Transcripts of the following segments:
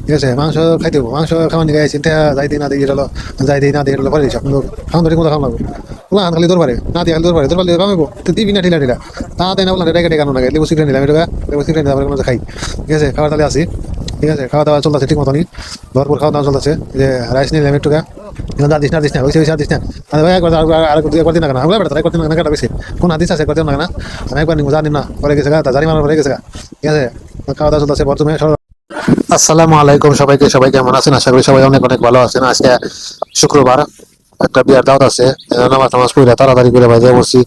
ঠিক আছে মাংস খাইতে হব মাংস খাওয়ার নিয়ে গেছি যাই দিই না দিই এটা হলো যাই দিই না এটা হলো পরে খাওয়া ওলা খালি দৌড় না দিয়ে খালি পারে দৌড় পারলে তো তা দেয় না বললাম খাই ঠিক আছে খাওয়া দাওয়া চলতেছে ঠিক মতনই ভরপুর খাওয়া দাওয়া চলতেছে রাইস নিলাম একটু গা না দিস না দিস না ওই না আরে ভাই একবার আর একবার দিন না আমরা বেটা একবার না কেন বেশি কোন আছে একবার দিন না না পরে গেছে গা জানি গেছে ঠিক আছে খাওয়া দাওয়া চলতেছে বর্তমানে আসসালামু আলাইকুম সবাইকে, সবাই কেমন আছেন? আশা করি সবাই অনেক অনেক ভালো আছেন। আজকে শুক্রবার, একটা বিয়ার দাওয়াত আছে। নামাজ টামাজ পড়ে তাড়াতাড়ি করে বাজে বসছি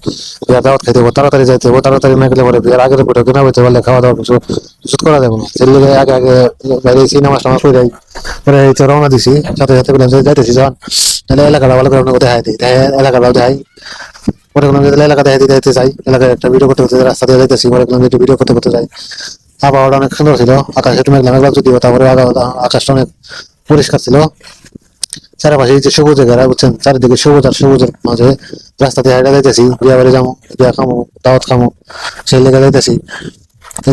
বিয়ার দাওয়াত হব তাড়াতাড়ি যাইতে হব তাড়াতাড়ি না গেলে পরে বিয়ার আগের পরে কিনা হইতে পারলে খাওয়া দাওয়া কিছু কিছু করা যাবে না। সেই লিগে আগে আগে বাইরেছি নামাজ টামাজ পড়ে যাই পরে এই তো রওনা দিছি। সাথে সাথে বললাম যাইতেছি যখন তাহলে এলাকাটা ভালো করে আপনাকে দেখাই দিই। এলাকাটাও দেখাই। পরে কোনো এলাকা দেখাই দিতে দিতে যাই এলাকায় একটা ভিডিও করতে করতে রাস্তা দিয়ে যাইতেছি। পরে কোনো ভিডিও করতে করতে যাই। আবহাওয়াটা অনেক সুন্দর ছিল। আকাশ একটু মেঘলা মেঘলা যদিও তারপরে আকাশটা অনেক পরিষ্কার ছিল। চারপাশে যে সবুজ ঘেরা বুঝছেন? চারিদিকে সবুজ আর সবুজের মাঝে রাস্তা দিয়ে হাইটা যাইতেছি। বিয়া বাড়ি যাব বিয়া খামো, দাওয়াত খামো, সেই লেগে যাইতেছি।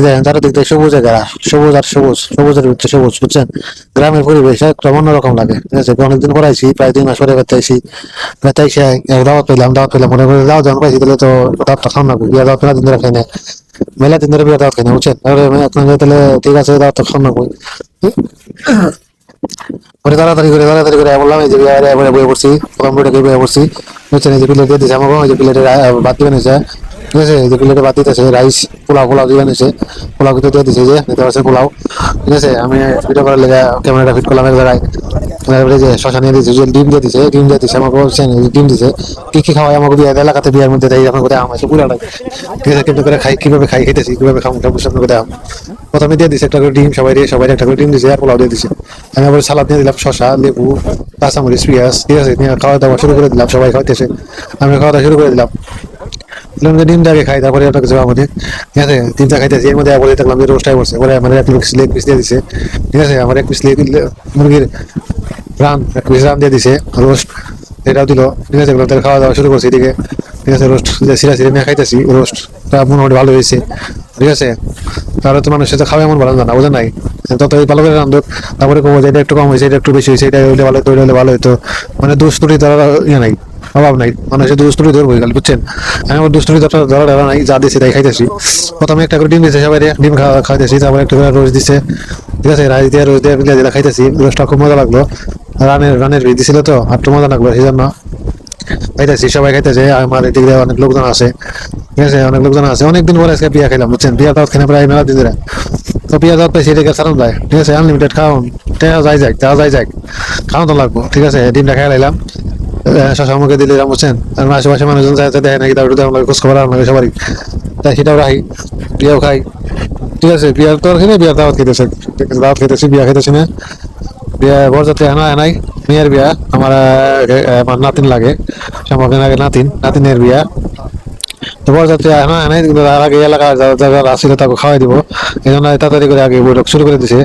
যে চারিদিক দিয়ে সবুজে ঘেরা সবুজ আর সবুজ, সবুজের ভিতরে সবুজ, বুঝছেন? গ্রামের পরিবেশ একটা অন্যরকম লাগে। ঠিক আছে অনেকদিন পরে আইসি প্রায় দুই মাস পরে বেড়াতে আইসি বেড়াতে আইসি দাওয়াত পেলাম দাওয়াত পেলাম, মনে করে দাওয়াত যখন পাইছি, তাহলে তো দাওয়াতটা খাম না বিয়া দাওয়াত মেলা দিন ধরে না। মেলা দিন ধরে দাওয়াত খাই বুঝছেন? তাহলে তাহলে ঠিক আছে দাওয়াতটা খাম না পরে তাড়াতাড়ি করে তাড়াতাড়ি করে বললাম, এই যে বিয়ে এবারে বয়ে পড়ছি এই যে প্লেট দিয়ে দিয়েছে আমাকে যে প্লেটের বাদ দিবেন হয়েছে, ঠিক আছে? এই যে প্লেটে বাদ দিতেছে রাইস পোলাও পোলাও দিবেন হয়েছে। পোলাও কিন্তু দিয়ে দিয়েছে যে দিতে পারছে পোলাও, ঠিক আছে? আমি ভিডিও করার লেগে ক্যামেরাটা ফিট করলাম এক জায়গায় তারপরে যে ডিম দিয়ে দিছে ডিম দিয়ে দিছে আমাকে ডিম দিছে কি কি খাওয়াই আমাকে বিয়ে এলাকাতে বিয়ের মধ্যে দেয় আপনার কোথায় আম আছে পুরাটাই ঠিক আছে, কিন্তু করে খাই, কীভাবে খাই খেতেছি, কীভাবে খাম খাব আপনার কোথায় আম। প্রথমে দিয়ে দিছে একটা করে ডিম, সবাই দিয়ে, সবাই একটা করে ডিম দিছে আর পোলাও দিয়ে দিছে আমি আবার সালাদ নিয়ে দিলাম, শশা, লেবু, কাঁচামরিচ, পেঁয়াজ, ঠিক আছে, নিয়ে খাওয়া দাওয়া শুরু করে দিলাম, সবাই খাওয়াতেছে আমি খাওয়া দাওয়া শুরু করে দিলাম। বললাম খাই, তারপরে ওটা কিছু আমাদের, ঠিক আছে, ডিমটা খাইতেছি, এর মধ্যে বলে দেখলাম যে রোস্টাই বসে বলে আমার এক পিস লেগ পিস দিয়ে দিছে, ঠিক আছে, আমার এক পিস লেগ মুরগির রান রান দিয়ে দিছে রোস্ট এটাও দিল, ঠিক আছে তাহলে খাওয়া দাওয়া শুরু করছি এদিকে। ঠিক আছে রোস্ট সিরা সিরা নিয়ে খাইতেছি রোস্ট রোস্টটা মোটামুটি ভালো হয়েছে। ঠিক আছে, তাহলে তো মানুষের তো খাওয়া এমন ভালো না, বুঝেন নাই? তত ভালো করে রান্ধুক তারপরে কমো যে এটা একটু কম হয়েছে, এটা একটু বেশি হয়েছে, এটা হইলে ভালো হতো হলে ভালো হতো মানে দুস্তুরি তারা ইয়ে নাই, অভাব নাই, মানুষের দুস্তুরি ধরবো গেল বুঝছেন? আমি আমার দুস্তুরি ধরা ধরা নাই, যা দিয়েছে তাই খাইতেছি। প্রথমে একটা করে ডিম দিয়েছে সবাই, ডিম খাওয়া খাইতেছি, তারপরে একটা করে রোজ দিছে। ঠিক আছে, রাইস দিয়ে রোজ দিয়ে খাইতেছি রোজটা খুব মজা লাগল। রানের রানের ভিড় দিছিল তো, আর মজা লাগল সেই জন্য খাইতেছি, সবাই খাইতেছে আমার এদিক দিয়ে অনেক লোকজন আছে। ঠিক আছে, অনেক লোকজন আছে। অনেকদিন পরে আজকে বিয়া খেলাম বুঝছেন? বিয়া দাওয়াত খেলে প্রায় মেলা দিন ধরে। তো বিয়া দাওয়াত পাইছি, এদিকে সারান যায় ঠিক আছে আনলিমিটেড খাওয়ান টেয়া যাই যাক টেয়া যাই যাক। খাওয়ান তো লাগবো, ঠিক আছে, ডিমটা খাই লাইলাম। শশা মুখে দিলে বুঝছেন? আর আশেপাশে মানুষজন যায় দেখে নাকি তারপরে তো আমাকে খোঁজ খবর আমাকে সবারই। তাই সেটাও রাখি, বিয়াও খাই। ঠিক আছে, বিয়ার তো আর খেলে বিয়ার দাওয়াত খেতেছে দাওয়াত খেতেছি বিয়া খেতেছি না। বিয়া বরযাত্রী এখনও আয় নাই মেয়ের বিয়া আমার আমার নাতিন লাগে। সম্পর্কের আগে নাতিন, নাতিনের বিয়া। তো বরযাত্রী এখনও আয় নাই কিন্তু তার আগে এলাকার যারা আসছিল তাকে খাওয়াই দিব। এই জন্য তাড়াতাড়ি করে আগে বৈঠক শুরু করে দিছে।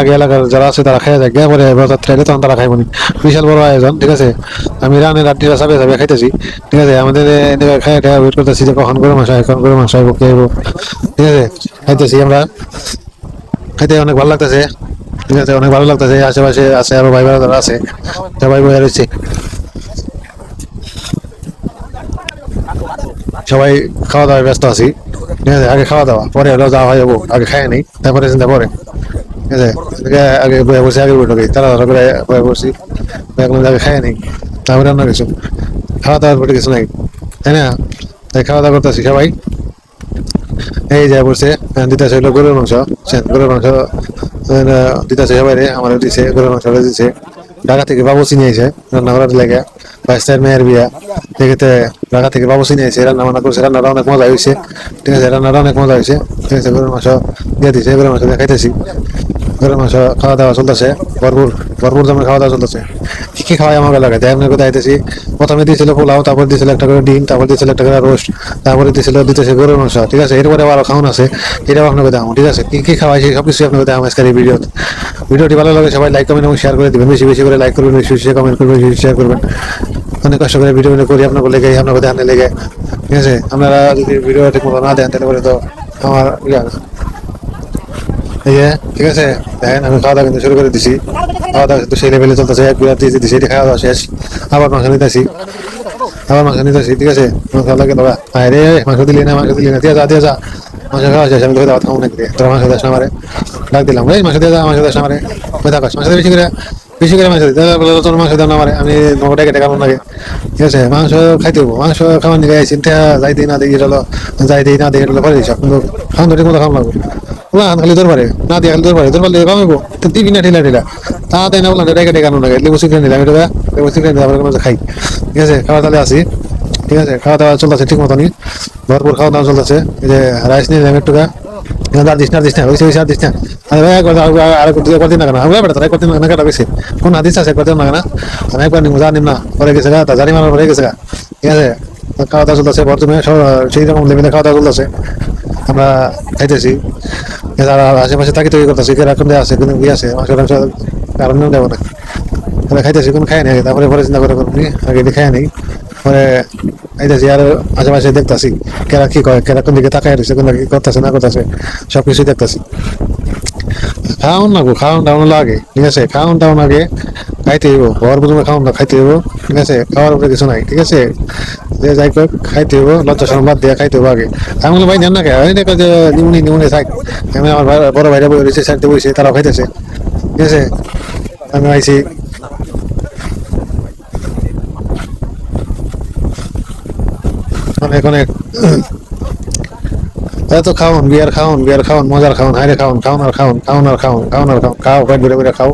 আগে এলাকার যারা আছে তারা খাইয়া যায়। পরে বরযাত্রী আগে তখন তারা খাইবনি বিশাল বড় আয়োজন, ঠিক আছে? আমি রানের রাত্রিরা সাবে সাবে খাইতেছি। ঠিক আছে? আমাদের এদিকে খাই খাই ওয়েট করতেছি যে কখন গরম আসা কখন গরম আসা কে আইবো ঠিক আছে? খাইতেছি আমরা। খাইতে অনেক ভালো লাগতেছে। ঠিক আছে, অনেক ভালো লাগতেছে, আশেপাশে আছে আরও ভাই যারা আছে, সবাই বয়ে রয়েছে। সবাই খাওয়া দাওয়ায় ব্যস্ত আছি। ঠিক আছে, আগে খাওয়া দাওয়া, পরে হলো যাওয়া হয়ে যাব আগে খাই নেই, তারপরে চিন্তা পরে। ঠিক আছে, আগে বয়ে বসে, আগে বৈঠকে তারা তারা করে বয়ে বসি আগে খাই নেই, তারপরে অন্য কিছু। খাওয়া দাওয়ার পরে কিছু নাই, তাই না? তাই খাওয়া দাওয়া করতেছি, সবাই। এই যা বলছে দিতেছে হলো গরুর মাংস গরুর মাংস দিতেছে সবাই রে আমার দিছে, গরুর মাংস দিছে। ঢাকা থেকে বাবু চিনি আইছে, রান্না করার লেগে বাইশটার মেয়ের বিয়া। সেক্ষেত্রে ঢাকা থেকে বাবু চিনি আইছে, রান্না বান্না করছে, রান্নাটা অনেক মজা হয়েছে ঠিক আছে, রান্নাটা অনেক মজা হয়েছে ঠিক আছে, গরুর মাংস দিয়ে দিছে, গরুর মাংস দিয়ে গরুর মাংস খাওয়া দাওয়া চলতেছে। ভরপুর ভরপুর দামে খাওয়া দাওয়া চলতেছে। কি কি খাওয়াই আমাকে লাগে? তাই আপনাকে দেখাইতেছি প্রথমে দিয়েছিল পোলাও, তারপর দিয়েছিল একটা করে ডিম, তারপর দিয়েছিল একটা করে রোস্ট, তারপরে দিয়েছিল, দিতেছে গরুর মাংস। ঠিক আছে? এরপরে আরও খাওয়ান আছে। এটাও আপনাকে দেখাবো, ঠিক আছে? কি কি খাওয়াইছি সব কিছু আপনাকে দেখাবো আজকের এই ভিডিওতে ভিডিওটি ভালো লাগে, সবাই লাইক কমেন্ট এবং শেয়ার করে দিবেন। বেশি বেশি করে লাইক করবেন, বেশি বেশি কমেন্ট করবেন, বেশি শেয়ার করবেন। অনেক কষ্ট করে ভিডিও করি, আপনাকে লেগে, আপনাকে দেখানো লেগে। ঠিক আছে? আপনারা যদি ভিডিও ঠিক মতো না দেন, তাহলে তো আমার ঠিক আছে? দেখেন, আমি খাওয়া দাওয়া কিন্তু শুরু করে দিছি। খাওয়া দাওয়া কিন্তু সেই লেভেলে চলতেছে, এক বিরাট দিয়ে দিছি খাওয়া দাওয়া শেষ, আবার মাংস নিতেছি আবার মাংস নিতেছি ঠিক আছে? মাংস লাগে দাদা হ্যাঁ রে, মাংস দিলি না, মাংস দিলি না। দিয়ে যা দিয়ে যা। মাংস খাওয়া শেষ, আমি তোকে দাওয়াত খাব নাকি? তোরা মাংস দেশ না আমারে। ডাক দিলাম রে মাংস দিয়ে যা, মাংস দেশ না আমারে। কোথায় মাংস দিয়ে বেশি করে। বেশি করে মাংস দিতে বলে, তোর মাংস দাও না আমারে, আমি নগদ টাকা টাকা লাগে ঠিক আছে, মাংস খাইতে হব মাংস খাওয়ার নিয়ে গেছি যাই দিই না দিই এটা যাই দিই না দিই এটা করে দিস কিন্তু খাওয়ান ঠিক মতো খাওয়ান লাগবে। না খালি তোর পারে না দিয়ে খালি পারে তোর পারলে কমাইবো তো দিবি না ঠেলা ঠেলা তা তাই না, বললাম টাকা টাকা লাগে লেবু চিকেন নিলাম এটা লেবু চিকেন নিলাম খাই। ঠিক আছে, খাওয়া তাহলে আসি ঠিক আছে, খাওয়া দাওয়া চলতেছে ঠিক মতনই। ভরপুর খাওয়া দাওয়া চলতেছে। এই যে রাইস নিলাম একটু আর দিস না না দিস না। আরে না কেন? আমি না, পরে গেছে গা গেছে ঠিক আছে? খাওয়া দাওয়া চলতেছে, বর্তমানে সেই রকম লেভেলে খাওয়া দাওয়া চলতেছে। আমরা খাইতেছি। আশেপাশে তাকে তৈরি করতেছি, কে আছে, কোনো কি আছে মাংস দেবো খাইতেছি, কোনো খাই নাই, তারপরে পরে চিন্তা করে করবি আগে খাই নাই। পরে খাইতেছি আর আশেপাশে দেখতেছি, কেরা কি করে কেরা কোন দিকে তাকাই রয়েছে কোন কি করতেছে, না করতেছে সব কিছুই দেখতেছি। খাওয়ান না গো খাওয়ান দাওয়ান লাগে, ঠিক আছে? খাওয়ান দাওয়ান আগে খাইতে হইব, ঘর বুঝবে খাওয়ান দাওয়া খাইতে হইব, ঠিক আছে? খাওয়ার উপরে কিছু নাই, ঠিক আছে? যে যাই হোক খাইতে হইব, লজ্জা বাদ দিয়ে খাইতে হইব আগে। আমি বললাম, ভাই, নেন না ওই দেখো যে নিমুনি নিমুনি থাক। আমি আমার বড় ভাইরা বই রয়েছে সাইডে বসে, তারাও খাইতেছে, ঠিক আছে? আমি আইছি। অনেক অনেক এত খাওন, বিয়ার খাওন বিয়ার খাওন, মজার খাওন, হাইরে খাওন খাওন আর খাওন খাওন আর খাওন খাওন আর খাওন, খাও, পেট ভরে ভরে খাও।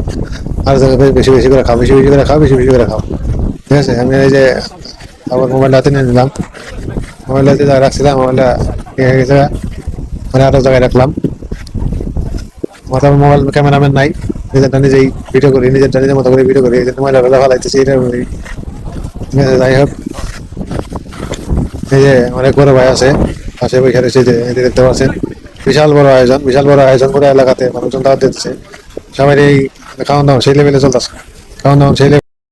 আর বেশ বেশি করে খাও, বেশি বেশি করে খাও, বেশি বেশি করে খাও। ঠিক আছে? আমি এই যে আবার মোবাইলটা হাতে নিয়ে নিলাম। যে জায়গায় রাখছিলাম মোবাইলটা হয়ে গেছে। মানে আরও জায়গায় রাখলাম। আমার মোবাইল ক্যামেরাম্যান নাই। নিজেরটা নিজেই ভিডিও করি, নিজেরটা নিজের মতো করে ভিডিও করি। এই জন্য মোবাইলটা ভালো ভালাইতেছি এটা যাই হোক। এই যে অনেক বড় ভাই আছে, পাশে বৈশাখ রয়েছে যে দেখতে পাচ্ছেন। বিশাল বড় আয়োজন, বিশাল বড় আয়োজন করে এলাকাতে মানুষজন দাওয়াত দিতেছে। সবাই এই খাওয়ান দাওয়া সেই লেভেলে চলতেছে। খাওয়ান দাওয়া সেই